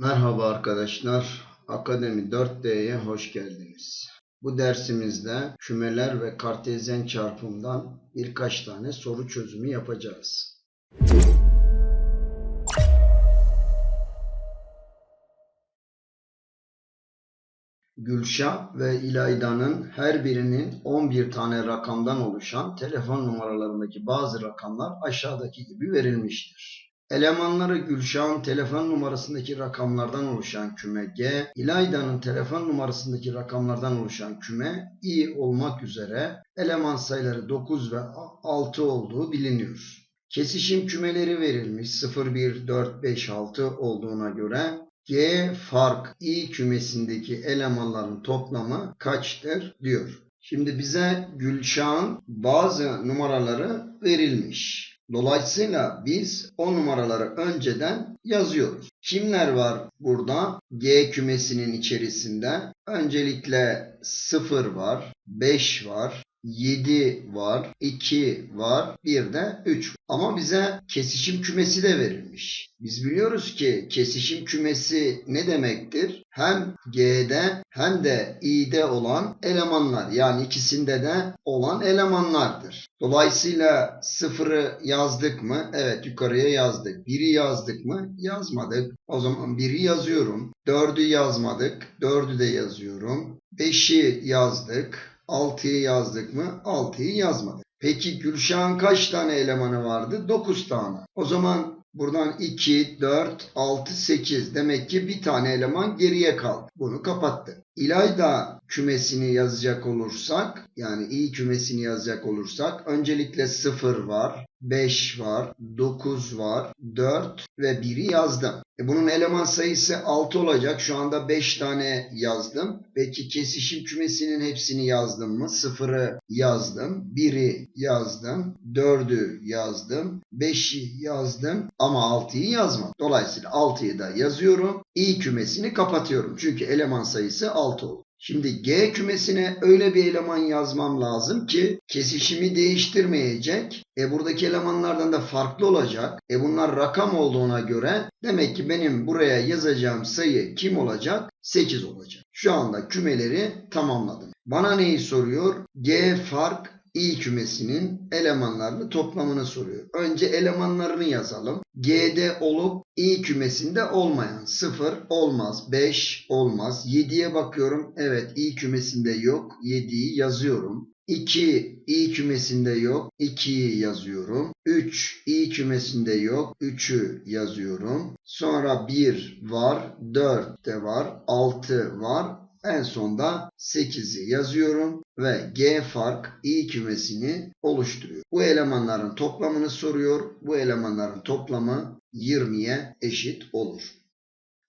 Merhaba arkadaşlar. Akademi 4D'ye hoş geldiniz. Bu dersimizde kümeler ve kartezyen çarpımdan birkaç tane soru çözümü yapacağız. Gülşah ve İlayda'nın her birinin 11 tane rakamdan oluşan telefon numaralarındaki bazı rakamlar aşağıdaki gibi verilmiştir. Elemanları Gülşah'ın telefon numarasındaki rakamlardan oluşan küme G, İlayda'nın telefon numarasındaki rakamlardan oluşan küme I olmak üzere eleman sayıları 9 ve 6 olduğu biliniyor. Kesişim kümeleri verilmiş 0, 1, 4, 5, 6 olduğuna göre G fark I kümesindeki elemanların toplamı kaçtır diyor. Şimdi bize Gülşah'ın bazı numaraları verilmiş. Dolayısıyla biz o numaraları önceden yazıyoruz. Kimler var burada? G kümesinin içerisinde öncelikle 0 var, 5 var, 7 var, 2 var, bir de 3. Ama bize kesişim kümesi de verilmiş. Biz biliyoruz ki kesişim kümesi ne demektir? Hem G'de hem de İ'de olan elemanlar yani ikisinde de olan elemanlardır. Dolayısıyla sıfırı yazdık mı? Evet yukarıya yazdık. Biri yazdık mı? Yazmadık. O zaman biri yazıyorum. Dördü yazmadık. Dördü de yazıyorum. Beşi yazdık. 6'yı yazdık mı? 6'yı yazmadık. Peki Gülşah'ın kaç tane elemanı vardı? 9 tane. O zaman buradan 2, 4, 6, 8. Demek ki bir tane eleman geriye kaldı. Bunu kapattık. İlayda kümesini yazacak olursak, yani i kümesini yazacak olursak öncelikle 0 var, 5 var, 9 var, 4 ve 1'i yazdım. E bunun eleman sayısı 6 olacak. Şu anda 5 tane yazdım. Peki kesişim kümesinin hepsini yazdım mı? 0'ı yazdım, 1'i yazdım, 4'ü yazdım, 5'i yazdım ama 6'yı yazmadım. Dolayısıyla 6'yı da yazıyorum. i kümesini kapatıyorum. Çünkü eleman sayısı 6 oldu. Şimdi G kümesine öyle bir eleman yazmam lazım ki kesişimi değiştirmeyecek. E buradaki elemanlardan da farklı olacak. E bunlar rakam olduğuna göre demek ki benim buraya yazacağım sayı kim olacak? 8 olacak. Şu anda kümeleri tamamladım. Bana neyi soruyor? G fark i kümesinin elemanlarını toplamını soruyor. Önce elemanlarını yazalım. G'de olup i kümesinde olmayan 0 olmaz, 5 olmaz. 7'ye bakıyorum. Evet i kümesinde yok. 7'yi yazıyorum. 2 i kümesinde yok. 2'yi yazıyorum. 3 i kümesinde yok. 3'ü yazıyorum. Sonra 1 var. 4 de var. 6 var. En sonda 8'i yazıyorum ve G fark i kümesini oluşturuyor. Bu elemanların toplamını soruyor. Bu elemanların toplamı 20'ye eşit olur.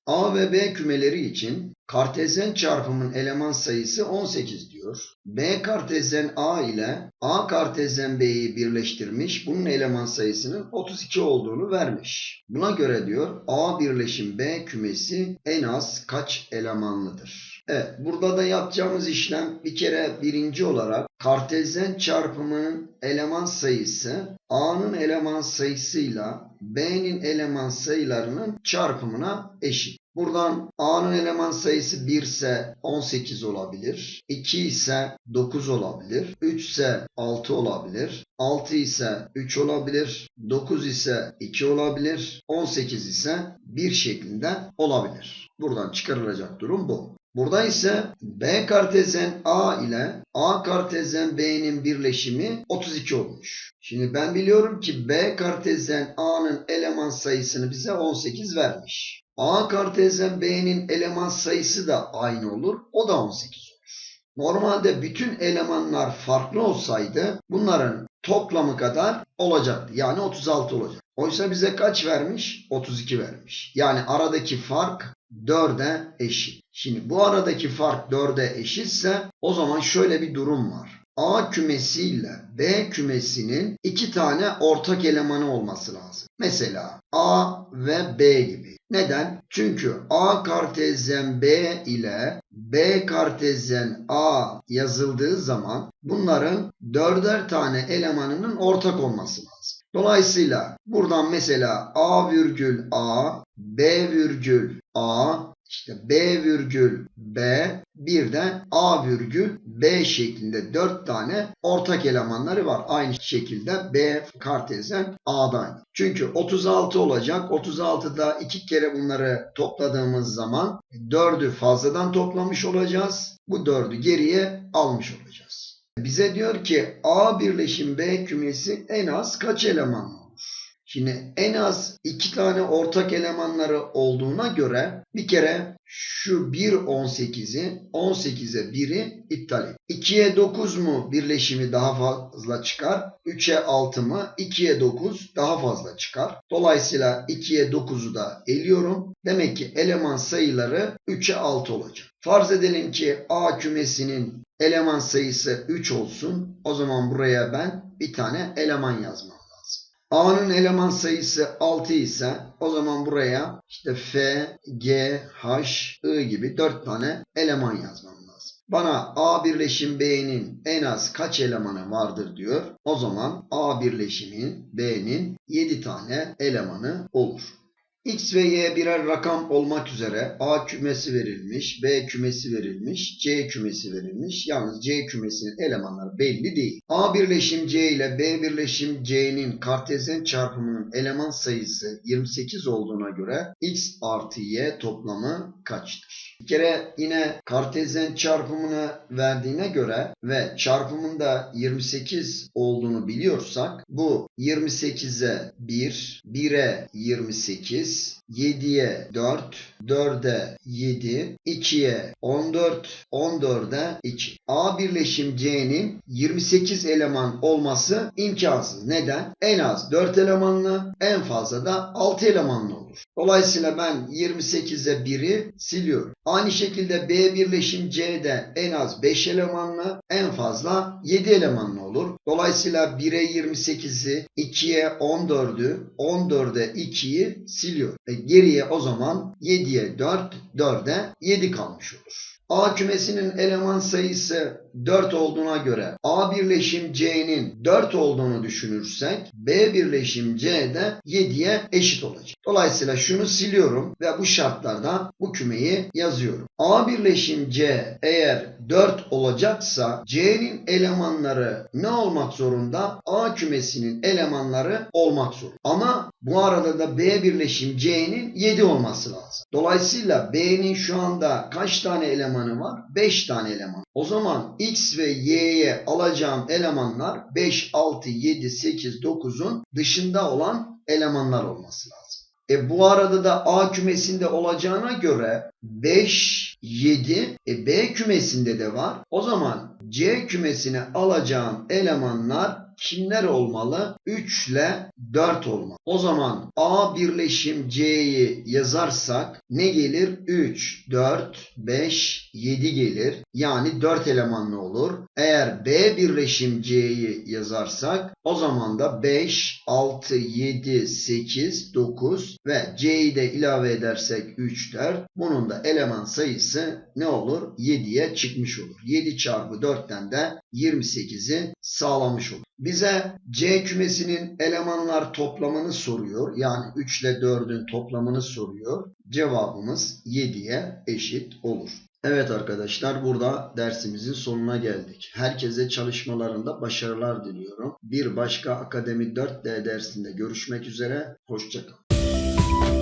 A ve B kümeleri için kartezyen çarpımın eleman sayısı 18 diyor. B kartezyen A ile A kartezyen B'yi birleştirmiş. Bunun eleman sayısının 32 olduğunu vermiş. Buna göre diyor A birleşim B kümesi en az kaç elemanlıdır? Evet burada da yapacağımız işlem bir kere birinci olarak kartezyen çarpımının eleman sayısı A'nın eleman sayısıyla B'nin eleman sayılarının çarpımına eşit. Buradan A'nın eleman sayısı 1 ise 18 olabilir. 2 ise 9 olabilir. 3 ise 6 olabilir. 6 ise 3 olabilir. 9 ise 2 olabilir. 18 ise 1 şeklinde olabilir. Buradan çıkarılacak durum bu. Burada ise B kartezyen A ile A kartezyen B'nin birleşimi 32 olmuş. Şimdi ben biliyorum ki B kartezyen A'nın eleman sayısını bize 18 vermiş. A kartezyen B'nin eleman sayısı da aynı olur. O da 18 olur. Normalde bütün elemanlar farklı olsaydı bunların toplamı kadar olacaktı. Yani 36 olacak. Oysa bize kaç vermiş? 32 vermiş. Yani aradaki fark 4'e eşit. Şimdi bu aradaki fark 4'e eşitse o zaman şöyle bir durum var. A kümesi ile B kümesinin iki tane ortak elemanı olması lazım. Mesela A ve B gibi. Neden? Çünkü A kartezyen B ile B kartezyen A yazıldığı zaman bunların dörder tane elemanının ortak olması lazım. Dolayısıyla buradan mesela A virgül A, B virgül A, işte B virgül B, bir de A virgül B şeklinde dört tane ortak elemanları var. Aynı şekilde B kartezyen A'dan. Çünkü 36 olacak. 36'da iki kere bunları topladığımız zaman 4'ü fazladan toplamış olacağız. Bu 4'ü geriye almış olacağız. Bize diyor ki A birleşim B kümesi en az kaç elemanlı olur? Şimdi en az iki tane ortak elemanları olduğuna göre bir kere şu 1 18'i 18'e 1'i iptal et. 2'ye 9 mu birleşimi daha fazla çıkar? 3'e 6 mı? 2'ye 9 daha fazla çıkar. Dolayısıyla 2'ye 9'u da eliyorum. Demek ki eleman sayıları 3'e 6 olacak. Farz edelim ki A kümesinin eleman sayısı 3 olsun. O zaman buraya ben bir tane eleman yazmam. A'nın eleman sayısı 6 ise o zaman buraya işte F, G, H, I gibi 4 tane eleman yazmam lazım. Bana A birleşim B'nin en az kaç elemanı vardır diyor. O zaman A birleşimin B'nin 7 tane elemanı olur. X ve Y birer rakam olmak üzere A kümesi verilmiş, B kümesi verilmiş, C kümesi verilmiş. Yalnız C kümesinin elemanları belli değil. A birleşim C ile B birleşim C'nin kartezyen çarpımının eleman sayısı 28 olduğuna göre X artı Y toplamı kaçtır? Bir kere yine kartezyen çarpımını verdiğine göre ve çarpımında 28 olduğunu biliyorsak bu 28'e 1, 1'e 28, 7'ye 4, 4'e 7, 2'ye 14, 14'e 2. A birleşim C'nin 28 eleman olması imkansız. Neden? En az 4 elemanlı, en fazla da 6 elemanlı olur. Dolayısıyla ben 28'e 1'i siliyorum. Aynı şekilde B birleşim C'de en az 5 elemanlı, en fazla 7 elemanlı olur. Dolayısıyla 1'e 28'i, 2'ye 14'ü, 14'e 2'yi siliyor. E geriye o zaman 7'ye 4, 4'e 7 kalmış olur. A kümesinin eleman sayısı 4 olduğuna göre A birleşim C'nin 4 olduğunu düşünürsek B birleşim C'de 7'ye eşit olacak. Dolayısıyla şunu siliyorum ve bu şartlarda bu kümeyi yazıyorum. A birleşim C eğer 4 olacaksa C'nin elemanları ne olmak zorunda? A kümesinin elemanları olmak zorunda. Ama bu arada da B birleşim C'nin 7 olması lazım. Dolayısıyla B'nin şu anda kaç tane elemanı var? 5 tane eleman. O zaman X ve Y'ye alacağım elemanlar 5, 6, 7, 8, 9'un dışında olan elemanlar olması lazım. E bu arada da A kümesinde olacağına göre 5, 7 e B kümesinde de var. O zaman C kümesine alacağım elemanlar kimler olmalı? 3 ile 4 olmalı. O zaman A birleşim C'yi yazarsak ne gelir? 3, 4, 5, 7 gelir. Yani 4 elemanlı olur. Eğer B birleşim C'yi yazarsak o zaman da 5, 6, 7, 8, 9 ve C'yi de ilave edersek 3 der. Bunun da eleman sayısı ne olur? 7'ye çıkmış olur. 7 çarpı 4'ten de 28'i sağlamış olur. Bize C kümesinin elemanlar toplamını soruyor. Yani 3 ile 4'ün toplamını soruyor. Cevabımız 7'ye eşit olur. Evet arkadaşlar burada dersimizin sonuna geldik. Herkese çalışmalarında başarılar diliyorum. Bir başka Akademi 4D dersinde görüşmek üzere. Hoşçakalın.